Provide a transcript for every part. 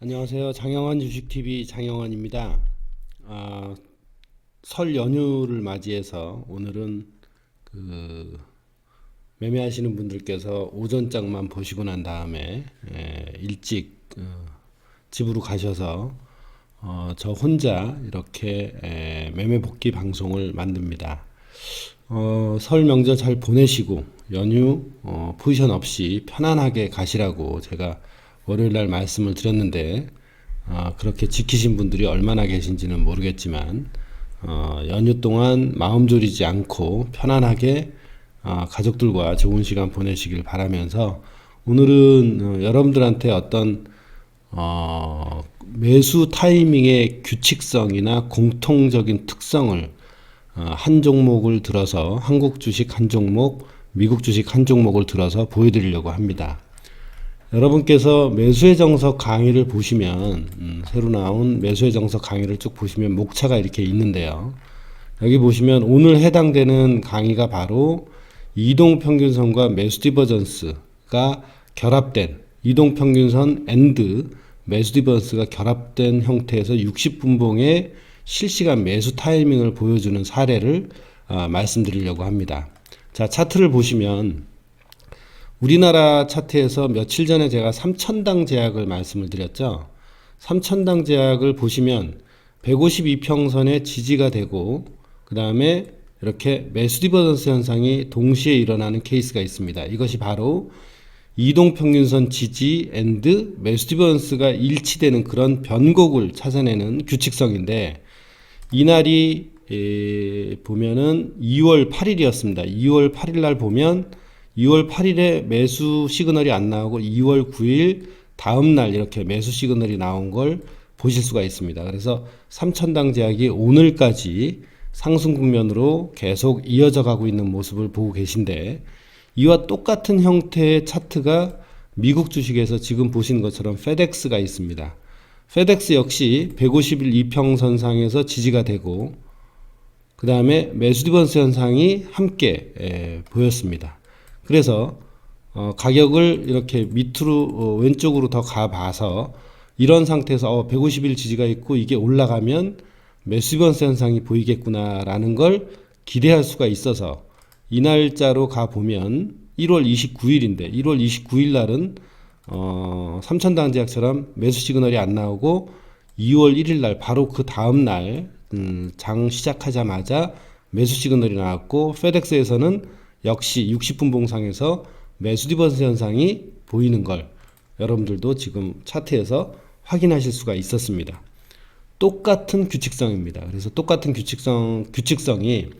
안녕하세요. 장영환 주식TV 장영환입니다. 아, 설 연휴를 맞이해서 오늘은 그 매매하시는 분들께서 오전장만 보시고 난 다음에 에, 일찍 어, 집으로 가셔서 어, 저 혼자 이렇게 에, 매매 복귀 방송을 만듭니다. 어, 설 명절 잘 보내시고 연휴 어, 포지션 없이 편안하게 가시라고 제가 월요일 날 말씀을 드렸는데 아, 그렇게 지키신 분들이 얼마나 계신지는 모르겠지만 어, 연휴 동안 마음 졸이지 않고 편안하게 아, 가족들과 좋은 시간 보내시길 바라면서 오늘은 어, 여러분들한테 어떤 어, 매수 타이밍의 규칙성이나 공통적인 특성을 어, 한 종목을 들어서 한국 주식 한 종목, 미국 주식 한 종목을 들어서 보여드리려고 합니다. 여러분께서 매수의 정석 강의를 보시면 음, 새로 나온 매수의 정석 강의를 쭉 보시면 목차가 이렇게 있는데요. 여기 보시면 오늘 해당되는 강의가 바로 이동평균선과 매수 디버전스가 결합된 이동평균선 앤드 매수 디버전스가 결합된 형태에서 60분봉의 실시간 매수 타이밍을 보여주는 사례를 아, 말씀드리려고 합니다. 자, 차트를 보시면 우리나라 차트에서 며칠 전에 제가 3천당 제약을 말씀을 드렸죠. 3천당 제약을 보시면 152평선에 지지가 되고 그 다음에 이렇게 매수 디버전스 현상이 동시에 일어나는 케이스가 있습니다. 이것이 바로 이동평균선 지지 앤드 매수 디버전스가 일치되는 그런 변곡을 찾아내는 규칙성인데 이날이 에, 보면은 2월 8일이었습니다. 2월 8일 날 보면 2월 8일에 매수 시그널이 안 나오고 2월 9일 다음 날 이렇게 매수 시그널이 나온 걸 보실 수가 있습니다. 그래서 3천당 제약이 오늘까지 상승 국면으로 계속 이어져 가고 있는 모습을 보고 계신데 이와 똑같은 형태의 차트가 미국 주식에서 지금 보시는 것처럼 페덱스가 있습니다. 페덱스 역시 150일 이평선상에서 지지가 되고 그 다음에 매수 디버스 현상이 함께 에, 보였습니다. 그래서 어, 가격을 이렇게 밑으로 어, 왼쪽으로 더 가봐서 이런 상태에서 어, 150일 지지가 있고 이게 올라가면 매수 디버스 현상이 보이겠구나라는 걸 기대할 수가 있어서 이 날짜로 가 보면 1월 29일인데 1월 29일 날은 어, 삼천당 제약처럼 매수 시그널이 안 나오고 2월 1일 날 바로 그 다음 날 음, 장 시작하자마자 매수 시그널이 나왔고 페덱스에서는 역시 60분 봉상에서 매수 디버스 현상이 보이는 걸 여러분들도 지금 차트에서 확인하실 수가 있었습니다. 똑같은 규칙성입니다. 그래서 똑같은 규칙성 규칙성이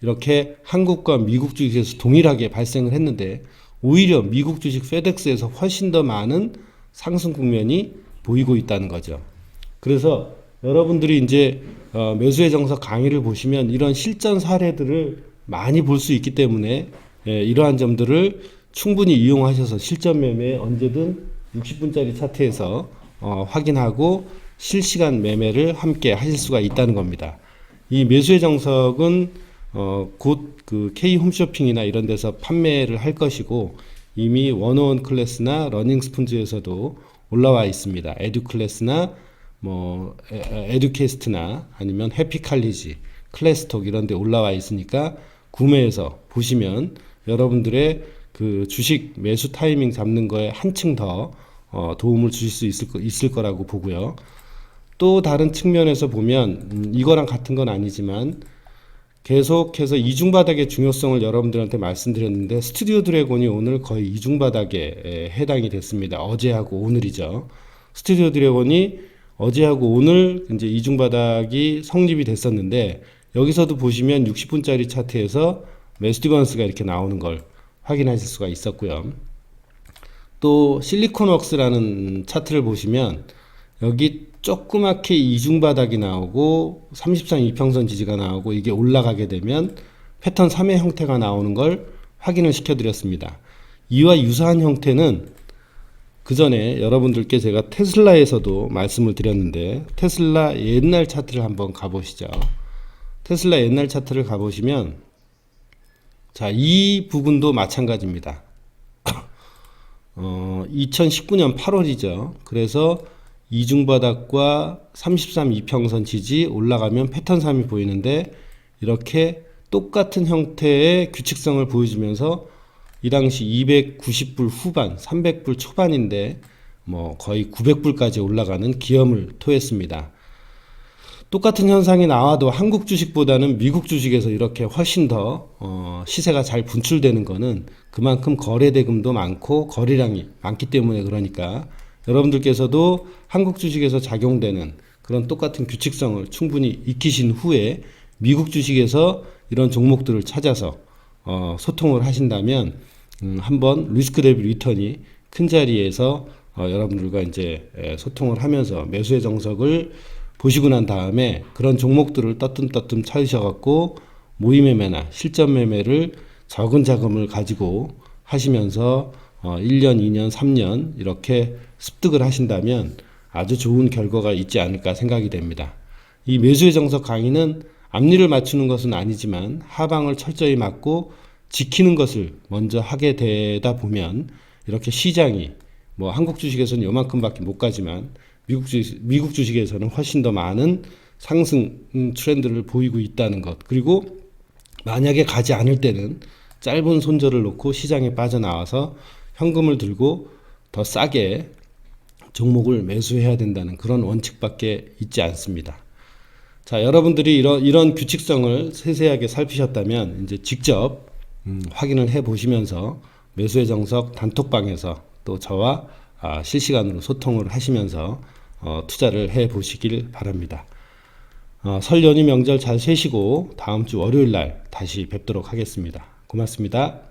이렇게 한국과 미국 주식에서 동일하게 발생을 했는데 오히려 미국 주식 페덱스에서 훨씬 더 많은 상승 국면이 보이고 있다는 거죠. 그래서 여러분들이 이제 어, 매수의 정석 강의를 보시면 이런 실전 사례들을 많이 볼 수 있기 때문에 예, 이러한 점들을 충분히 이용하셔서 실전 매매 언제든 60분짜리 차트에서 어, 확인하고 실시간 매매를 함께 하실 수가 있다는 겁니다. 이 매수의 정석은 어, 곧그 K 홈쇼핑이나 이런 데서 판매를 할 것이고 이미 원어원 클래스나 러닝 스푼즈에서도 올라와 있습니다. 에듀 클래스나 뭐 에- 에듀캐스트나 아니면 해피칼리지, 클래스톡 이런 데 올라와 있으니까 구매해서 보시면 여러분들의 그 주식 매수 타이밍 잡는 거에 한층 더 어, 도움을 주실 수 있을, 거, 있을 거라고 보고요. 또 다른 측면에서 보면 음, 이거랑 같은 건 아니지만 계속해서 이중바닥의 중요성을 여러분들한테 말씀드렸는데 스튜디오 드래곤이 오늘 거의 이중바닥에 에, 해당이 됐습니다. 어제하고 오늘이죠. 스튜디오 드래곤이 어제하고 오늘 이제 이중바닥이 성립이 됐었는데 여기서도 보시면 60분짜리 차트에서 매스티건스가 이렇게 나오는 걸 확인하실 수가 있었고요. 또 실리콘웍스라는 차트를 보시면 여기 조그맣게 이중 바닥이 나오고 33 이평선 지지가 나오고 이게 올라가게 되면 패턴 3의 형태가 나오는 걸 확인을 시켜드렸습니다. 이와 유사한 형태는 그 전에 여러분들께 제가 테슬라에서도 말씀을 드렸는데 테슬라 옛날 차트를 한번 가보시죠. 테슬라 옛날 차트를 가보시면 자, 이 부분도 마찬가지입니다. 어, 2019년 8월이죠. 그래서 이중바닥과 33 이평선 지지 올라가면 패턴 3이 보이는데 이렇게 똑같은 형태의 규칙성을 보여주면서 이 당시 290불 후반, 300불 초반인데 뭐 거의 900불까지 올라가는 기염을 토했습니다. 똑같은 현상이 나와도 한국 주식보다는 미국 주식에서 이렇게 훨씬 더 어, 시세가 잘 분출되는 거는 그만큼 거래 대금도 많고 거래량이 많기 때문에 그러니까 여러분들께서도 한국 주식에서 작용되는 그런 똑같은 규칙성을 충분히 익히신 후에 미국 주식에서 이런 종목들을 찾아서 어, 소통을 하신다면 음, 한번 리스크 대비 리턴이 큰 자리에서 어, 여러분들과 이제 에, 소통을 하면서 매수의 정석을 보시고 난 다음에 그런 종목들을 떠뜸떠뜸 찾으셔갖고 모의 매매나 실전 매매를 적은 자금을 가지고 하시면서 어, 1년, 2년, 3년 이렇게 습득을 하신다면 아주 좋은 결과가 있지 않을까 생각이 됩니다. 이 매수의 정석 강의는 앞니를 맞추는 것은 아니지만 하방을 철저히 맞고 지키는 것을 먼저 하게 되다 보면 이렇게 시장이 뭐 한국 주식에서는 요만큼밖에 못 가지만 미국 주식, 미국 주식에서는 훨씬 더 많은 상승 음, 트렌드를 보이고 있다는 것 그리고 만약에 가지 않을 때는 짧은 손절을 놓고 시장에 빠져나와서 현금을 들고 더 싸게 종목을 매수해야 된다는 그런 원칙밖에 있지 않습니다. 자, 여러분들이 이런 이런 규칙성을 세세하게 살피셨다면 이제 직접 음, 확인을 해 보시면서 매수의 정석 단톡방에서 또 저와 아, 실시간으로 소통을 하시면서 어, 투자를 해 보시길 바랍니다. 어, 설 연휴 명절 잘 쉬시고 다음 주 월요일 날 다시 뵙도록 하겠습니다. 고맙습니다.